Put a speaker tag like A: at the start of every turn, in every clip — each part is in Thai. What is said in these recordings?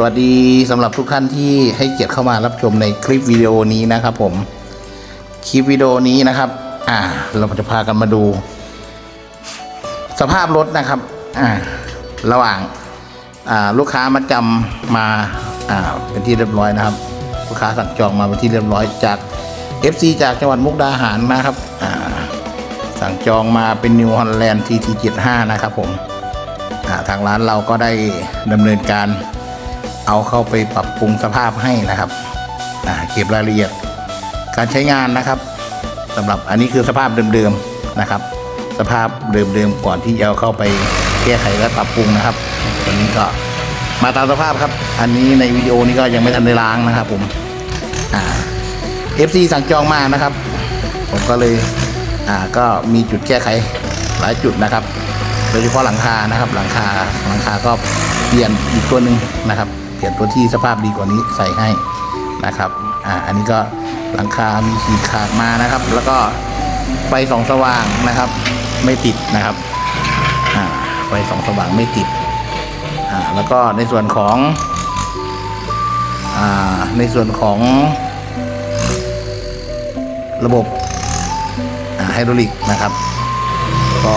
A: สวัสดีสำหรับทุกท่านที่ให้เกียรติเข้ามารับชมในคลิปวิดีโอนี้นะครับผม คลิปวิดีโอนี้นะครับ อ่า เราจะพากันมาดู สภาพรถนะครับ อ่า ระหว่าง อ่า ลูกค้ามาจำมา อ่า เป็นที่เรียบร้อยนะครับ ลูกค้าสั่งจองมาเป็นที่เรียบร้อยจาก FC จากจังหวัดมุกดาหารนะครับ อ่า สั่งจองมาเป็น New Holland TT75 นะครับผม ทางร้านเราก็ได้ดำเนินการ เอาเข้าไปปรับปรุงสภาพให้นะครับเก็บรายละเอียดการใช้งานนะครับสำหรับอันนี้คือสภาพเดิมๆนะครับ สภาพเดิมๆก่อนที่จะเอาเข้าไปแก้ไขและปรับปรุงนะครับตัวนี้ก็มาตามสภาพครับ อันนี้ในวิดีโอนี้ก็ยังไม่ทันได้ล้างนะครับ ผมอ่า FC สั่งจองมานะครับ ผมก็เลยอ่าก็มีจุดแก้ไขหลายจุดนะครับ โดยเฉพาะหลังคานะครับ หลังคาหลังคาก็เปลี่ยนอีกตัวหนึ่งนะครับ เปลี่ยนตัวที่สภาพดีกว่านี้ใส่ให้นะครับอ่าอันนี้ก็หลังคา มีขีดขาดมานะครับ แล้วก็ไฟสองสว่างนะครับ ไม่ติดนะครับอ่าไฟสองสว่างไม่ติดอ่าแล้วก็ในส่วนของอ่าในส่วนของระบบอ่าไฮดรอลิกนะครับ ก็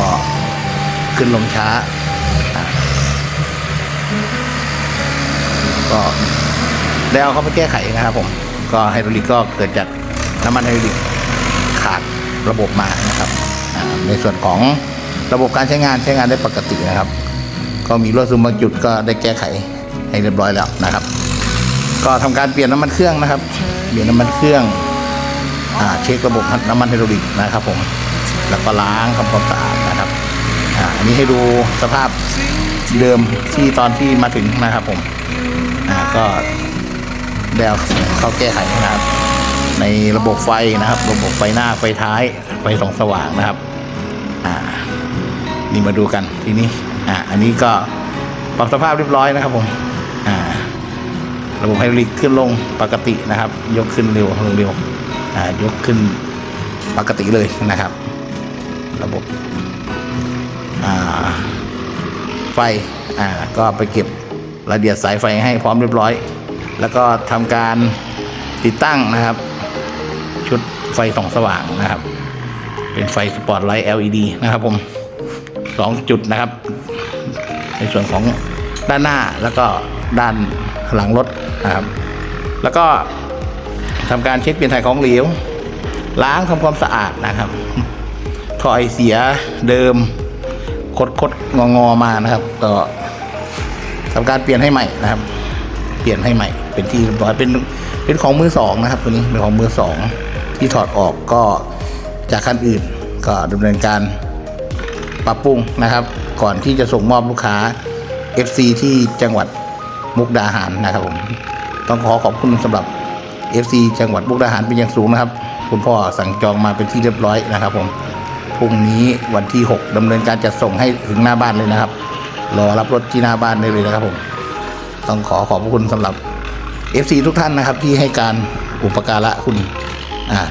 A: ขึ้นลงช้า ก็ได้เอาเข้าไปแก้ไขนะครับผมก็ไฮดรอลิกก็เกิดจากน้ำมันไฮดรอลิกขาดระบบมานะครับในส่วนของระบบการใช้งานใช้งานได้ปกตินะครับ ก็มีรั่วซึมบางจุดก็ได้แก้ไขให้เรียบร้อยแล้วนะครับ ก็ทำการเปลี่ยนน้ำมันเครื่องนะครับ เปลี่ยนน้ำมันเครื่องอเช็คระบบน้ำมันไฮดรอลิกนะครับผมแล้วก็ล้างทำความสะอาดนะครับออันนี้ให้ดูสภาพเดิมที่ตอนที่มาถึงนะครับผม อ่าก็ได้เอาเข้าแก้ไขนะครับ ในระบบไฟนะครับ ระบบไฟหน้าไฟท้ายไฟส่องสว่างนะครับ อ่า นี่มาดูกันทีนี้ อ่า อันนี้ก็ปรับสภาพเรียบร้อยนะครับผมอ่า ระบบไฮดรอลิกขึ้นลงปกตินะครับ ยกขึ้นเร็วลงเร็วอ่ายกขึ้นปกติเลยนะครับ ระบบอ่าไฟ อ่า ก็ไปเก็บ ระเอียดสายไฟให้พร้อมเรียบร้อย แล้วก็ทำการติดตั้งนะครับ ชุดไฟส่องสว่างนะครับ เป็นไฟสปอตไลท์ LED นะครับผมสองจุดนะครับ ในส่วนของด้านหน้าแล้วก็ด้านหลังรถนะครับ แล้วก็ทำการเช็คเปลี่ยนถ่ายของเหลว ล้างทำความสะอาดนะครับท่อไอเสียเดิมคดคดงองอๆมานะครับ ก็ ทำการเปลี่ยนให้ใหม่นะครับ เปลี่ยนให้ใหม่ เป็นที่เรียบร้อยเป็นเป็นของมือสองนะครับตัวนี้เป็นของมือสองที่ถอดออกก็จากคันอื่นก็ดำเนินการปรับปรุงนะครับ ก่อนที่จะส่งมอบลูกค้า FC ที่จังหวัดมุกดาหารนะครับผมต้องขอขอบคุณสำหรับ FC จังหวัดมุกดาหารเป็นอย่างสูงนะครับ คุณพ่อสั่งจองมาเป็นที่เรียบร้อยนะครับผมพรุ่งนี้วันที่ 6ดำเนินการจัดส่งให้ถึงหน้าบ้านเลยนะครับ รอรับรถที่หน้าบ้านได้เลยนะครับผม ต้องขอขอบคุณสำหรับ FC ทุกท่านนะครับ ที่ให้การอุปการะคุณ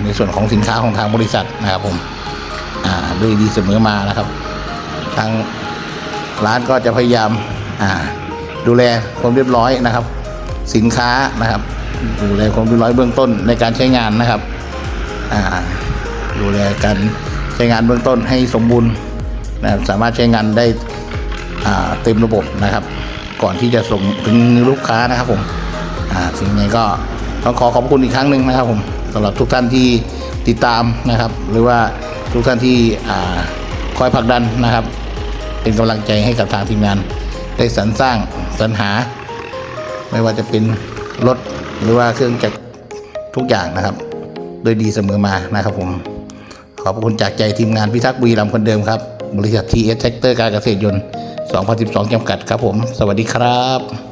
A: ในส่วนของสินค้าของทางบริษัทนะครับผมด้วยดีเสมอมานะครับ ทางร้านก็จะพยายามดูแลความเรียบร้อยนะครับ สินค้านะครับดูแลความเรียบร้อยเบื้องต้นในการใช้งานนะครับดูแลการใช้งานเบื้องต้นให้สมบูรณ์นะครับสามารถใช้งานได้ เต็มระบบนะครับ ก่อนที่จะส่งถึงลูกค้านะครับผมสิ่งนี้ก็ต้องขอขอบคุณอีกครั้งหนึ่งนะครับผมสำหรับทุกท่านที่ติดตามนะครับ หรือว่าทุกท่านที่คอยผลักดันนะครับ เป็นกำลังใจให้กับทางทีมงาน ได้สรรสร้างสรรหา ไม่ว่าจะเป็นรถหรือว่าเครื่องจักรทุกอย่างนะครับ โดยดีเสมอมานะครับผม ขอบคุณจากใจทีมงานพิทักษ์บุรีรัมย์คนเดิมครับ บริษัททีเอสแท็กเตอร์การเกษตรยนต์ 2012จำกัดครับผม สวัสดีครับ